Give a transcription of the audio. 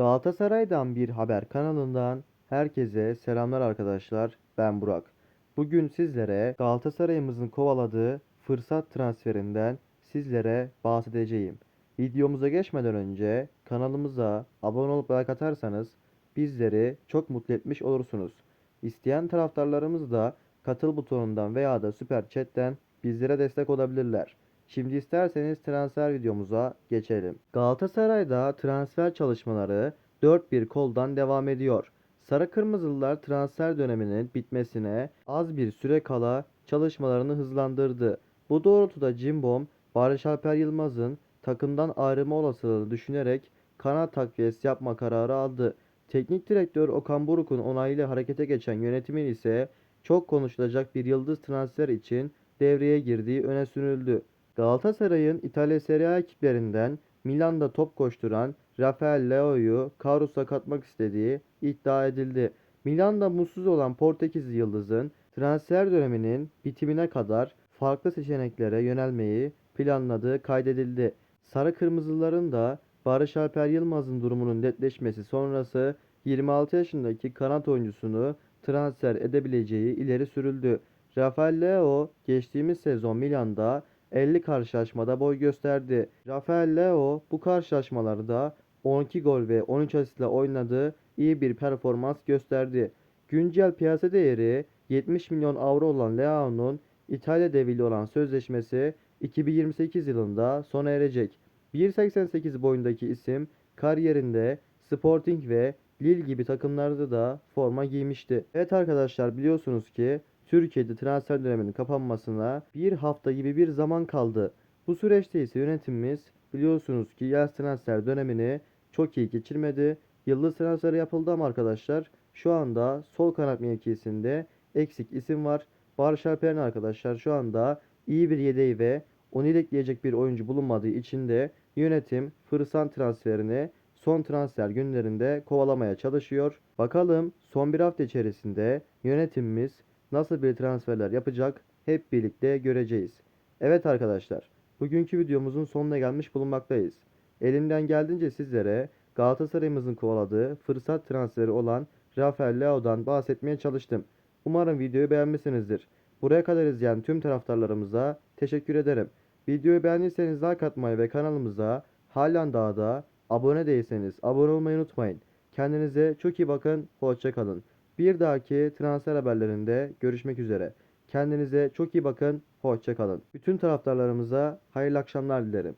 Galatasaray'dan bir haber kanalından herkese selamlar arkadaşlar. Ben Burak. Bugün sizlere Galatasaray'ımızın kovaladığı fırsat transferinden sizlere bahsedeceğim. Videomuza geçmeden önce kanalımıza abone olup like atarsanız bizleri çok mutlu etmiş olursunuz. İsteyen taraftarlarımız da katıl butonundan veya da süper chatten bizlere destek olabilirler. Şimdi isterseniz transfer videomuza geçelim. Galatasaray'da transfer çalışmaları dört bir koldan devam ediyor. Sarı Kırmızılılar transfer döneminin bitmesine az bir süre kala çalışmalarını hızlandırdı. Bu doğrultuda Cimbom, Barış Alper Yılmaz'ın takımdan ayrılma olasılığını düşünerek kanat takviyesi yapma kararı aldı. Teknik direktör Okan Buruk'un onayıyla harekete geçen yönetimin ise çok konuşulacak bir yıldız transfer için devreye girdiği öne sürüldü. Galatasaray'ın İtalya Serie A ekiplerinden Milan'da top koşturan Rafael Leao'yu Karus'a katmak istediği iddia edildi. Milan'da mutsuz olan Portekizli yıldızın transfer döneminin bitimine kadar farklı seçeneklere yönelmeyi planladığı kaydedildi. Sarı Kırmızıların da Barış Alper Yılmaz'ın durumunun netleşmesi sonrası 26 yaşındaki kanat oyuncusunu transfer edebileceği ileri sürüldü. Rafael Leao geçtiğimiz sezon Milan'da 50 karşılaşmada boy gösterdi. Rafael Leao bu karşılaşmalarda 12 gol ve 13 asistle oynadığı iyi bir performans gösterdi. Güncel piyasa değeri 70 milyon avro olan Leao'nun İtalya deviyle olan sözleşmesi 2028 yılında sona erecek. 1.88 boyundaki isim kariyerinde Sporting ve Lille gibi takımlarda da forma giymişti. Evet arkadaşlar biliyorsunuz ki Türkiye'de transfer döneminin kapanmasına bir hafta gibi bir zaman kaldı. Bu süreçte ise yönetimimiz biliyorsunuz ki yaz transfer dönemini çok iyi geçirmedi. Yıldız transferi yapıldı ama arkadaşlar şu anda sol kanat mevkisinde eksik isim var. Barış Alper'in arkadaşlar şu anda iyi bir yedeği ve onu yedekleyecek bir oyuncu bulunmadığı için de yönetim fırsat transferini son transfer günlerinde kovalamaya çalışıyor. Bakalım son bir hafta içerisinde yönetimimiz nasıl bir transferler yapacak hep birlikte göreceğiz. Evet arkadaşlar, bugünkü videomuzun sonuna gelmiş bulunmaktayız. Elimden geldiğince sizlere Galatasaray'ımızın kovaladığı fırsat transferi olan Rafael Leao'dan bahsetmeye çalıştım. Umarım videoyu beğenmişsinizdir. Buraya kadar izleyen tüm taraftarlarımıza teşekkür ederim. Videoyu beğendiyseniz like atmayı ve kanalımıza halen daha da abone değilseniz abone olmayı unutmayın. Kendinize çok iyi bakın, hoşçakalın. Bir dahaki transfer haberlerinde görüşmek üzere. Kendinize çok iyi bakın, hoşçakalın. Bütün taraftarlarımıza hayırlı akşamlar dilerim.